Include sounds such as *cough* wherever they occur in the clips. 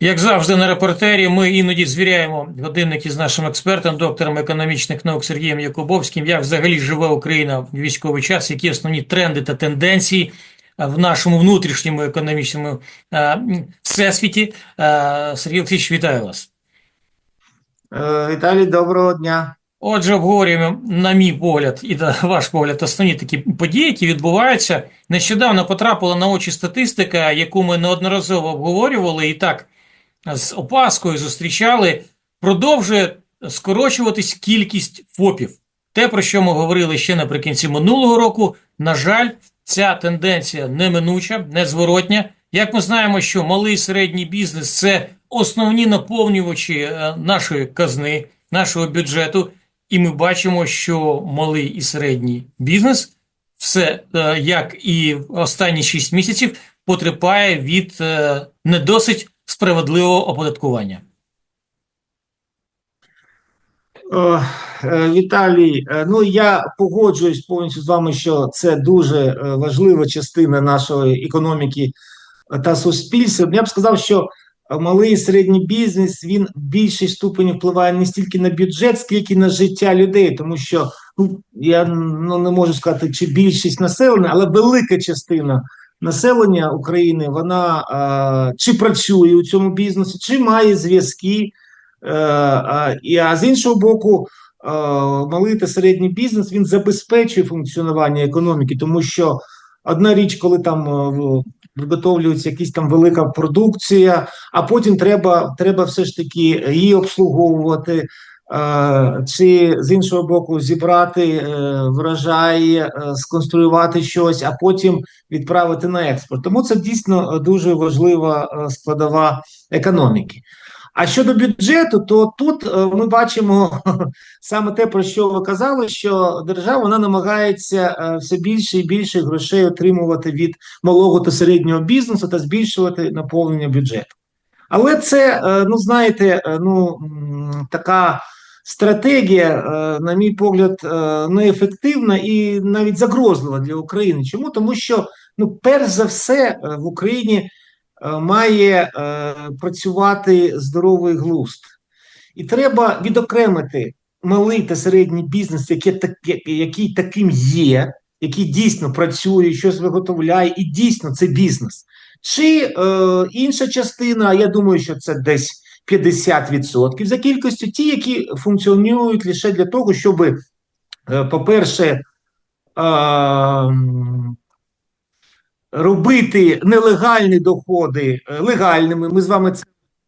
Як завжди на репортері, ми іноді звіряємо годинники з нашим експертом, доктором економічних наук Сергієм Якубовським, як взагалі живе Україна в військовий час, які основні тренди та тенденції в нашому внутрішньому економічному всесвіті. Сергій Олексійович, вітаю вас. Е, Віталій, доброго дня. Отже, обговорюємо, на мій погляд, і на ваш погляд, основні такі події, які відбуваються. Нещодавно потрапила на очі статистика, яку ми неодноразово обговорювали, і так з опаскою зустрічали. Продовжує скорочуватись кількість ФОПів. Те, про що ми говорили ще наприкінці минулого року, на жаль, ця тенденція неминуча, незворотня. Як ми знаємо, що малий і середній бізнес це основні наповнювачі е, нашої казни, нашого бюджету. І ми бачимо, що малий і середній бізнес, все е, як і останні 6 місяців, потерпає від е, не досить справедливого оподаткування. Е, Віталій, ну я погоджуюсь повністю з вами, що це дуже важлива частина нашої економіки та суспільства. Я б сказав, що малий і середній бізнес він в більшій ступені впливає не стільки на бюджет, скільки на життя людей, тому що ну я ну, не можу сказати, чи більшість населення, але велика частина населення України вона е, чи працює у цьому бізнесі, чи має зв'язки. Е, а, а з іншого боку, малий та середній бізнес він забезпечує функціонування економіки, тому що одна річ, коли там е, виготовлюється якась там велика продукція, а потім треба, треба все ж таки її обслуговувати. е, Чи з іншого боку зібрати е, врожай, е, сконструювати щось, а потім відправити на експорт. Тому це дійсно дуже важлива складова економіки. А щодо бюджету, то тут е, ми бачимо *laughs* саме те, про що ви казали, що держава вона намагається е, все більше і більше грошей отримувати від малого та середнього бізнесу та збільшувати наповнення бюджету. Але це, е, ну знаєте, ну така стратегія, на мій погляд, неефективна і навіть загрозлива для України. Чому? Тому що, ну, перш за все, в Україні має е, працювати здоровий глузд. І треба відокремити малий та середній бізнес, який, таким є, який дійсно працює, щось виготовляє, і дійсно це бізнес. Чи е, інша частина, я думаю, що це десь 50% за кількістю, ті, які функціонують лише для того, щоб, е, по-перше, е, робити нелегальні доходи е, легальними. Ми з вами це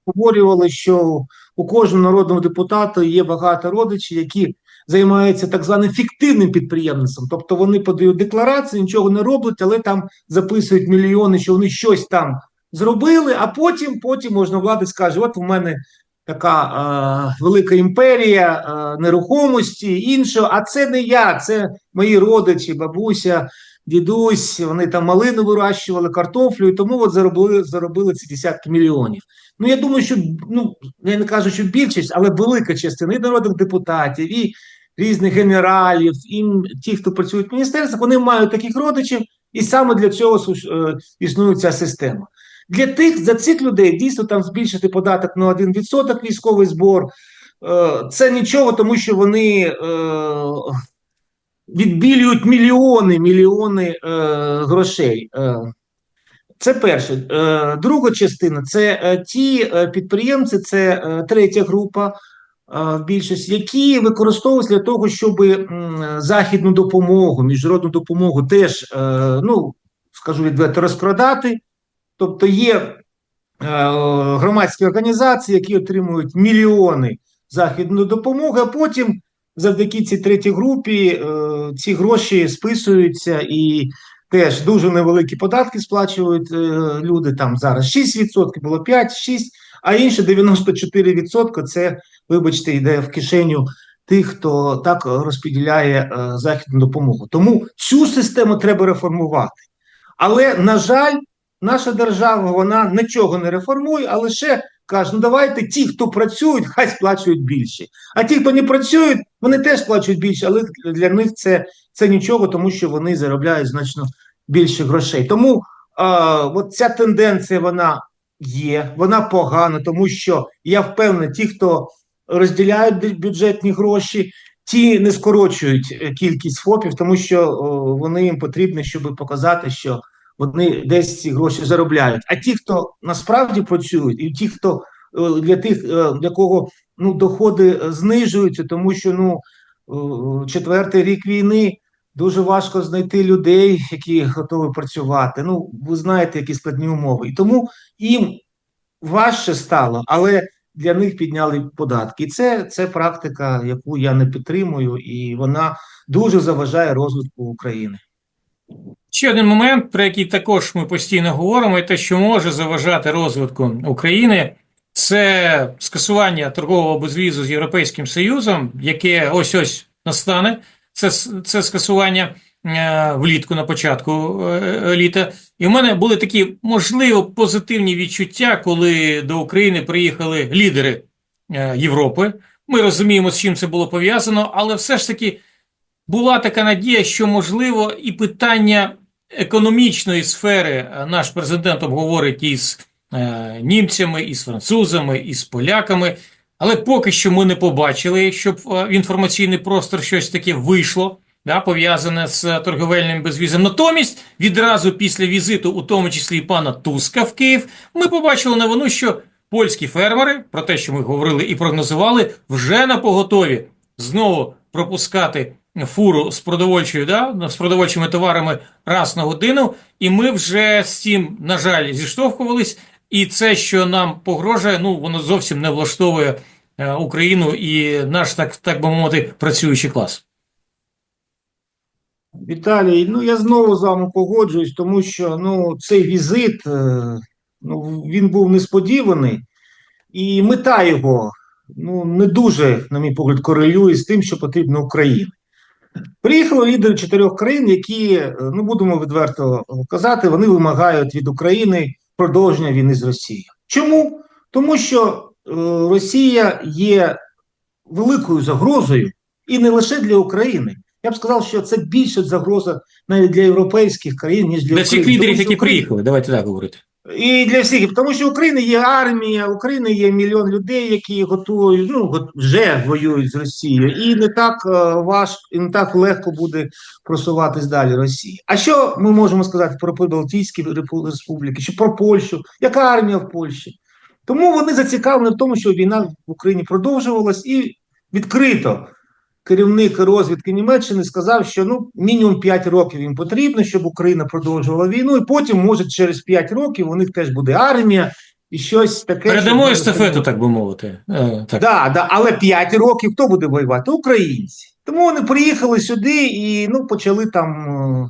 обговорювали, що у кожного народного депутата є багато родичів, які займаються так званим фіктивним підприємництвом. Тобто вони подають декларації, нічого не роблять, але там записують мільйони, що вони щось там зробили, а потім, потім можна влада скаже: от у мене. Така е, велика імперія е, нерухомості, іншого, а це не я, це мої родичі, бабуся, дідусь, вони там малину вирощували, картофлю, і тому от заробили, заробили ці десятки мільйонів. Ну, я думаю, що ну я не кажу, що більшість, але велика частина і народних депутатів, і різних генералів, і ті, хто працюють в міністерствах, вони мають таких родичів, і саме для цього е, існує ця система. Для тих за цих людей дійсно там збільшити податок на 1% військовий збор. е, Це нічого, тому що вони е, відбілюють мільйони, мільйони е, грошей. Е, це перше. Е, Друга частина це е, ті е, підприємці, це е, третя група в більшості, які використовуються для того, щоб західну допомогу, міжнародну допомогу теж, ну скажу відверто, розкрадати. Тобто є громадські організації, які отримують мільйони західної допомоги, а потім завдяки цій третій групі е, ці гроші списуються і теж дуже невеликі податки сплачують е, люди. Там зараз 6%, було 5, 6, а інше 94% це, вибачте, йде в кишеню тих, хто так розподіляє е, західну допомогу. Тому цю систему треба реформувати. Але, на жаль, наша держава вона нічого не реформує, а лише кажуть, ну давайте ті, хто працюють, хай сплачують більше. А ті, хто не працюють, вони теж сплачують більше, але для них це, це нічого, тому що вони заробляють значно більше грошей. Тому а, от ця тенденція вона є, вона погана, тому що я впевнений, ті, хто розділяють бюджетні гроші, ті не скорочують е, кількість ФОПів, тому що о, вони їм потрібні, щоб показати, що вони десь ці гроші заробляють. А ті, хто насправді працюють, і ті, хто е, для тих, е, для кого ну доходи е, знижуються, тому що ну четвертий рік війни. Дуже важко знайти людей, які готові працювати. Ну, ви знаєте, які складні умови. І тому їм важче стало, але для них підняли податки. І це, це практика, яку я не підтримую, і вона дуже заважає розвитку України. Ще один момент, про який також ми постійно говоримо, і те, що може заважати розвитку України, це скасування торгового безвізу з Європейським Союзом, яке ось-ось настане. Це, це скасування е, влітку на початку е, літа. І в мене були такі, можливо, позитивні відчуття, коли до України приїхали лідери е, Європи. Ми розуміємо, з чим це було пов'язано, але все ж таки була така надія, що можливо і питання економічної сфери е, наш президент обговорить із е, німцями, із французами, із поляками. Але поки що ми не побачили, щоб е, в інформаційний простор щось таке вийшло, да, пов'язане з торговельним безвізом. Натомість, відразу після візиту, у тому числі і пана Туска в Київ, ми побачили новину, що польські фермери, про те, що ми говорили і прогнозували, вже на поготові знову пропускати фуру з продовольчою, да, з продовольчими товарами раз на годину, і ми вже з цим, на жаль, зіштовхувались. І це, що нам погрожує, ну воно зовсім не влаштовує е, Україну і наш, так, так би мовити, працюючий клас. Віталій, ну я знову з вами погоджуюсь, тому що ну, цей візит е, ну, він був несподіваний, і мета його ну, не дуже, на мій погляд, корелює з тим, що потрібно Україні. Приїхали лідери чотирьох країн, які, е, ну будемо відверто казати, вони вимагають від України продовження війни з Росією. Чому? Тому що е, Росія є великою загрозою і не лише для України. Я б сказав, що це більше загроза навіть для європейських країн, ніж для, Для всіх лідерів, які приїхали, давайте так говорити. І для всіх, тому що в України є армія, в України є мільйон людей, які готують, ну вже воюють з Росією, і не так е, важко, і не так легко буде просуватись далі Росії. А що ми можемо сказати про Прибалтійські республіки, чи про Польщу? Яка армія в Польщі? Тому вони зацікавлені в тому, що війна в Україні продовжувалась, і відкрито керівник розвідки Німеччини сказав, що ну мінімум 5 років їм потрібно, щоб Україна продовжувала війну, і потім, може, через 5 років у них теж буде армія і щось таке. Передамо естафету, так би мовити. Е, так. Да, да, але 5 років хто буде воювати? Українці. Тому вони приїхали сюди і ну, почали там е,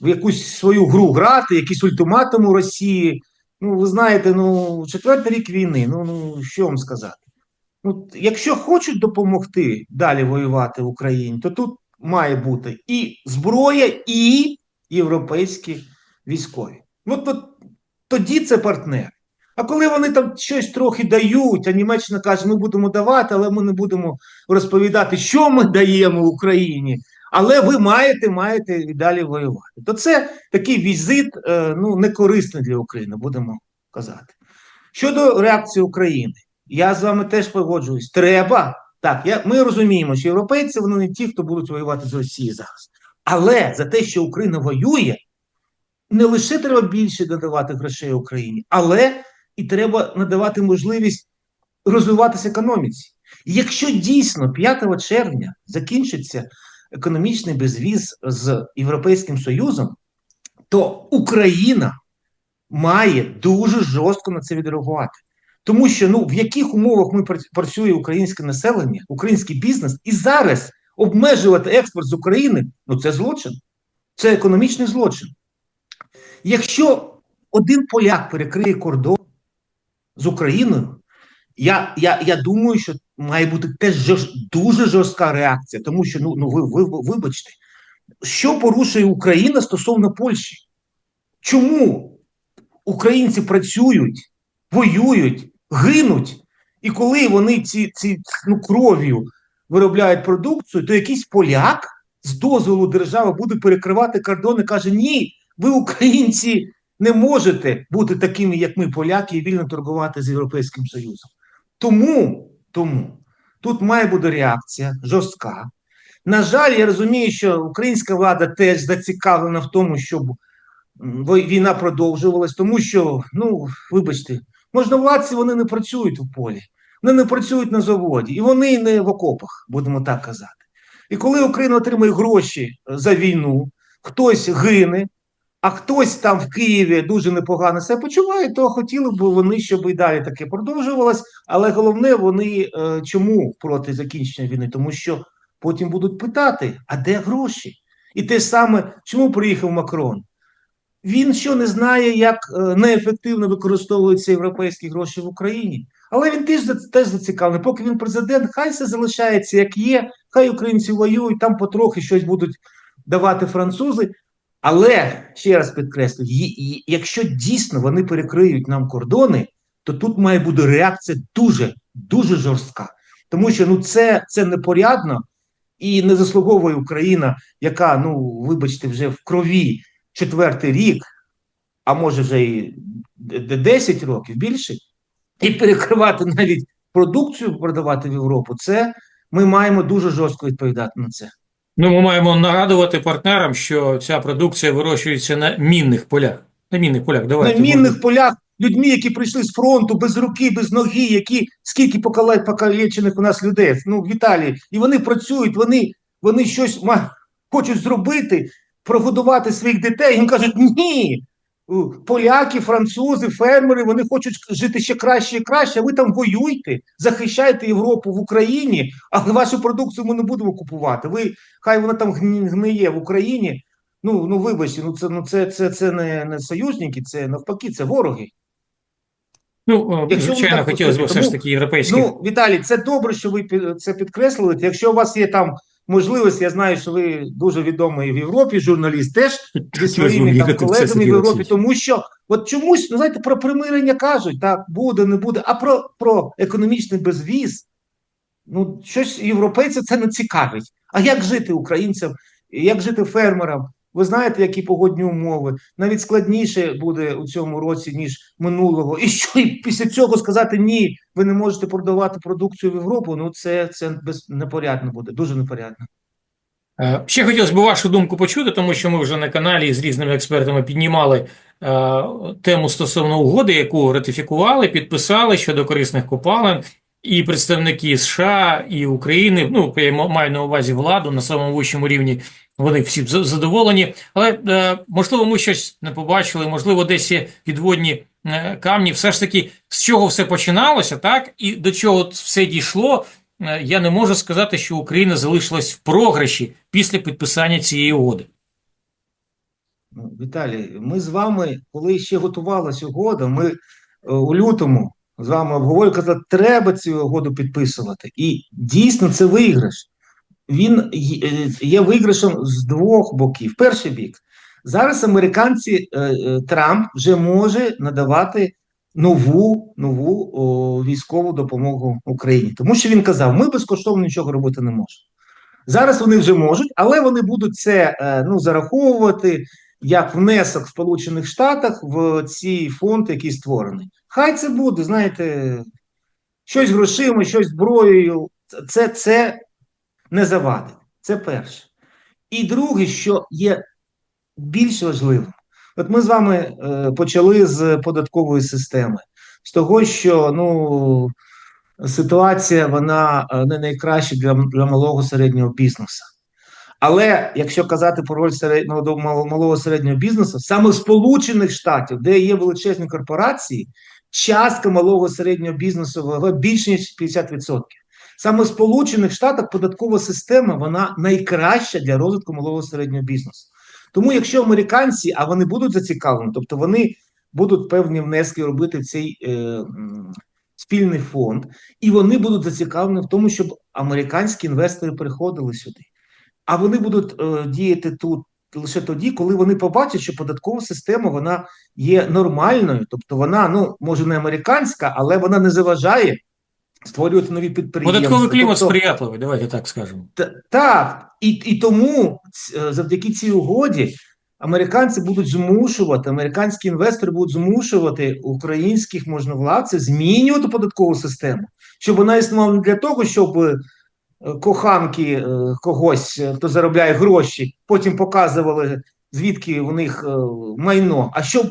в якусь свою гру грати, якісь ультиматуми у Росії. Ну, ви знаєте, ну, четвертий рік війни. Ну, ну що вам сказати? Ну, якщо хочуть допомогти далі воювати в Україні, то тут має бути і зброя, і європейські військові. От, от тоді це партнер. А коли вони там щось трохи дають, а Німеччина каже, ми будемо давати, але ми не будемо розповідати, що ми даємо Україні. Але ви маєте, маєте і далі воювати. То це такий візит, е, ну не корисний для України, будемо казати. Щодо реакції України, я з вами теж погоджуюсь. Треба так. Я, ми розуміємо, що європейці вони не ті, хто будуть воювати з Росією зараз. Але за те, що Україна воює, не лише треба більше надавати грошей Україні, але і треба надавати можливість розвиватися економіці. Якщо дійсно 5 червня закінчиться економічний безвіз з Європейським Союзом, то Україна має дуже жорстко на це відреагувати. Тому що ну в яких умовах ми пра- працює українське населення, український бізнес, і зараз обмежувати експорт з України ну це злочин, це економічний злочин. Якщо один поляк перекриє кордон з Україною, я, я, я думаю, що має бути теж дуже жорстка реакція, тому що ну, ну ви, ви вибачте, що порушує Україна стосовно Польщі? Чому українці працюють, воюють гинуть. І коли вони ці, ці ну, кров'ю виробляють продукцію, то якийсь поляк з дозволу держави буде перекривати кордони, каже: Ні, ви, українці, не можете бути такими, як ми, поляки, і вільно торгувати з Європейським Союзом. Тому, тому тут має бути реакція жорстка. На жаль, я розумію, що українська влада теж зацікавлена в тому, щоб війна продовжувалась, тому що, ну, вибачте, можновладці вони не працюють в полі, вони не працюють на заводі, і вони не в окопах, будемо так казати. І коли Україна отримує гроші за війну, хтось гине, а хтось там в Києві дуже непогано себе почуває, то хотіли б вони, щоб і далі таке продовжувалось. Але головне, вони е, чому проти закінчення війни? Тому що потім будуть питати: а де гроші? І те саме, чому приїхав Макрон? Він що не знає, як е, неефективно використовуються європейські гроші в Україні. Але він теж, теж зацікавлений. Поки він президент, хай все залишається як є, хай українці воюють, там потрохи щось будуть давати французи. Але ще раз підкреслю, якщо дійсно вони перекриють нам кордони, то тут має бути реакція дуже, дуже жорстка. Тому що ну це, це непорядно і не заслуговує Україна, яка, ну вибачте, вже в крові четвертий рік, а може вже і д- д- 10 років більше, і перекривати навіть продукцію продавати в Європу. Це ми маємо дуже жорстко відповідати на це. Ну, ми маємо нагадувати партнерам, що ця продукція вирощується на мінних полях. На мінних полях, на давайте. мінних полях людьми, які прийшли з фронту без руки, без ноги, які скільки покале- покалечених у нас людей, ну в Італії, і вони працюють, вони, вони щось ма- хочуть зробити, прогодувати своїх дітей. Їм кажуть, ні. Поляки, французи, фермери, вони хочуть жити ще краще і краще. А ви там воюйте, захищайте Європу в Україні, але вашу продукцію ми не будемо купувати. Ви хай вона там гниє в Україні. Ну, ну вибачте, ну це ну це, це, це не, не союзники, це навпаки, це вороги. Ну, Якщо звичайно, так хотілося б все ж таки європейських. Ну, Віталій, це добре, що ви це підкреслили. Якщо у вас є там можливість, я знаю, що ви дуже відомий в Європі, журналіст теж зі своїми там колегами в Європі, тому що от чомусь, ну знаєте, про примирення кажуть, так, буде, не буде, а про, про економічний безвіз, ну, щось європейців це не цікавить. А як жити українцям, як жити фермерам? Ви знаєте, які погодні умови? Навіть складніше буде у цьому році, ніж минулого. І що і після цього сказати ні, ви не можете продавати продукцію в Європу. Ну це, це без непорядно буде, дуже непорядно. Е, Ще хотілося б вашу думку почути, тому що ми вже на каналі з різними експертами піднімали е, тему стосовно угоди, яку ратифікували, підписали щодо корисних копалин, і представники США і України, ну я маю на увазі владу на самому вищому рівні, вони всі задоволені. Але е, можливо, ми щось не побачили, можливо, десь є підводні е, камні. Все ж таки, з чого все починалося, так і до чого все дійшло. Е, Я не можу сказати, що Україна залишилась в програші після підписання цієї угоди. Ну, Віталій, ми з вами, коли ще готувалася угода, ми у лютому з вами обговорювали, казали, треба цю угоду підписувати. І дійсно це виграш. Він є- е, виграшем з двох боків. Перший бік. Зараз американці, е, е, Трамп вже може надавати нову, нову о, військову допомогу Україні. Тому що він казав, ми безкоштовно нічого робити не можемо. Зараз вони вже можуть, але вони будуть це ну, зараховувати як внесок в Сполучених Штатах в ці фонд, який створений. Хай це буде, знаєте, щось грошима, щось зброєю. Це, це не завадить. Це перше. І друге, що є більш важливим, от ми з вами е, почали з податкової системи, з того, що ну, ситуація вона е, не найкраща для, для малого середнього бізнесу. Але якщо казати про роль середнього до малого середнього бізнесу, саме в Сполучених Штатів, де є величезні корпорації, частка малого середнього бізнесу ВВП більше ніж 50%. Саме в Сполучених Штатах податкова система вона найкраща для розвитку малого середнього бізнесу. Тому, якщо американці, а вони будуть зацікавлені, тобто вони будуть певні внески робити в цей е, спільний фонд, і вони будуть зацікавлені в тому, щоб американські інвестори приходили сюди. А вони будуть е, діяти тут лише тоді, коли вони побачать, що податкова система вона є нормальною, тобто вона, ну може не американська, але вона не заважає створювати нові підприємства. Податковий клімат Тобто, сприятливий, давайте так скажемо. Так, і, і тому завдяки цій угоді американці будуть змушувати, американські інвестори будуть змушувати українських можновладців змінювати податкову систему, щоб вона існувала не для того, щоб е, коханки е, когось, е, хто заробляє гроші, потім показували, звідки у них е, майно, а щоб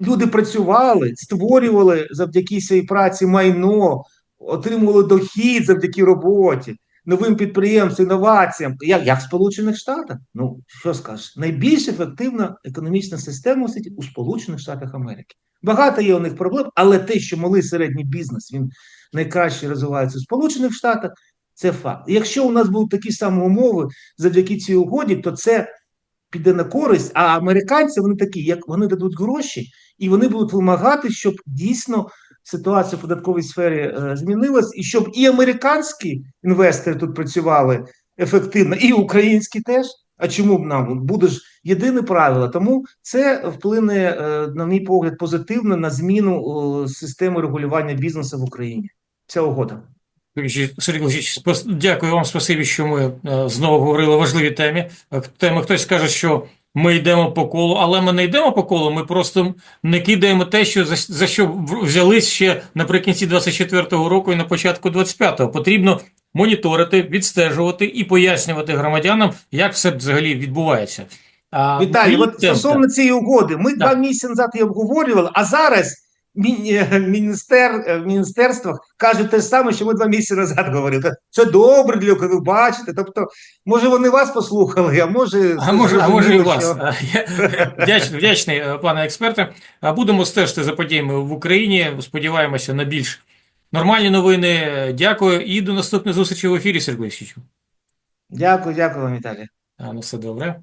люди працювали, створювали завдяки своїй праці майно, отримували дохід завдяки роботі, новим підприємствам, інноваціям, як, як в Сполучених Штатах. Ну, що скажеш, найбільш ефективна економічна система світі у Сполучених Штатах Америки. Багато є у них проблем, але те, що малий середній бізнес він найкраще розвивається у Сполучених Штатах, це факт. Якщо у нас будуть такі самі умови завдяки цій угоді, то це піде на користь. А американці вони такі, як вони дадуть гроші, і вони будуть вимагати, щоб дійсно ситуація в податковій сфері е, змінилась, і щоб і американські інвестори тут працювали ефективно, і українські теж. А чому б нам буде ж єдине правило? Тому це вплине, е, на мій погляд, позитивно на зміну системи регулювання бізнесу в Україні. Ця угода. Сергій Олексійович, дякую вам, спасибі, що ми е, знову говорили важливі темі. Теми хтось каже, що ми йдемо по колу, але ми не йдемо по колу, ми просто не кидаємо те, що за, за що взялись ще наприкінці 24-го року і на початку 25-го. Потрібно моніторити, відстежувати і пояснювати громадянам, як все взагалі відбувається. А, Віталій, от стосовно цієї угоди, ми Так. два місяці назад її обговорювали, а зараз міністер, е, в міністерствах кажуть те ж саме, що ми два місяці назад говорили. Це добре для ви бачите. Тобто, може, вони вас послухали, а може, А може, а може і вас. Я вдячний, вдячний, е, пане експерте. Будемо стежити за подіями в Україні. Сподіваємося на більш нормальні новини. Дякую і до наступної зустрічі в ефірі, Сергій Олексійович. Дякую, дякую вам, Віталій. А, На все добре.